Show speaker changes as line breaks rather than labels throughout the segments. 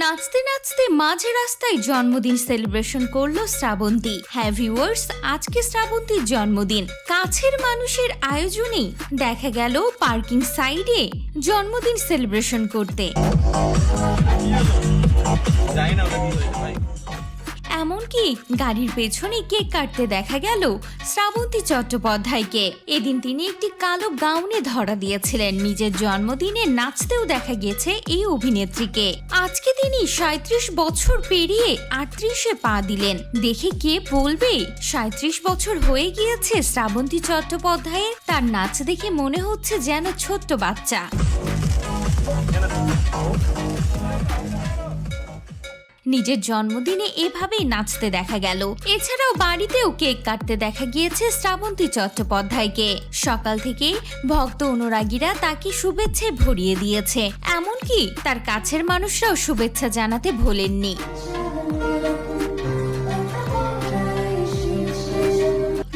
নাচতে নাচতে মাঝে রাস্তায় জন্মদিন সেলিব্রেশন করল শ্রাবন্তী। হ্যাঁ ভিউয়ার্স, আজকে শ্রাবন্তীর জন্মদিন। কাছের মানুষের আয়োজনেই দেখা গেল পার্কিং সাইডে জন্মদিন সেলিব্রেশন করতে। এমনকি গাড়ির পেছনে কেক কাটতে দেখা গেল শ্রাবন্তী চট্টোপাধ্যায়কে। এদিন তিনি একটি কালো গাউনে ধরা দিয়েছিলেন। নিজের জন্মদিনে নাচতেও দেখা গেছে এই অভিনেত্রীকে। আজকে তিনি সাঁত্রিশ বছর পেরিয়ে আটত্রিশে পা দিলেন। দেখে কে বলবে? সাঁত্রিশ বছর হয়ে গিয়েছে শ্রাবন্তী চট্টোপাধ্যায়ের। তার নাচ দেখে মনে হচ্ছে যেন ছোট্ট বাচ্চা। নিজের জন্মদিনে এভাবেই নাচতে দেখা গেল। এছাড়াও বাড়িতেও কেক কাটতে দেখা গিয়েছে শ্রাবন্তী চট্টোপাধ্যায়কে। সকাল থেকে ভক্ত অনুরাগীরা তাকে শুভেচ্ছায় ভরিয়ে দিয়েছে। এমনকি তার কাছের মানুষরাও শুভেচ্ছা জানাতে ভোলেননি।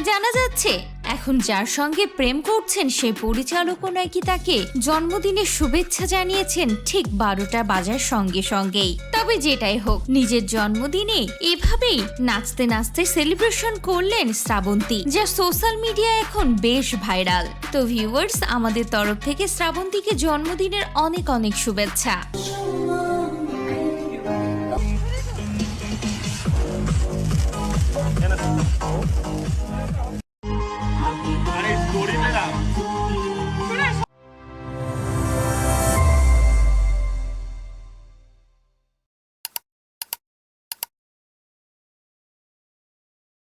জানা যাচ্ছে এখন যার সঙ্গে প্রেম করছেন সেই পরিচালকও নাকি তাকে জন্মদিনের শুভেচ্ছা জানিয়েছেন ঠিক বারোটা বাজার সঙ্গে সঙ্গেই। তবে যেটাই হোক, নিজের জন্মদিনে এভাবেই নাচতে নাচতে সেলিব্রেশন করলেন শ্রাবন্তী, যা সোশ্যাল মিডিয়া এখন বেশ ভাইরাল। তো ভিউয়ার্স, আমাদের তরফ থেকে শ্রাবন্তীকে জন্মদিনের অনেক অনেক শুভেচ্ছা।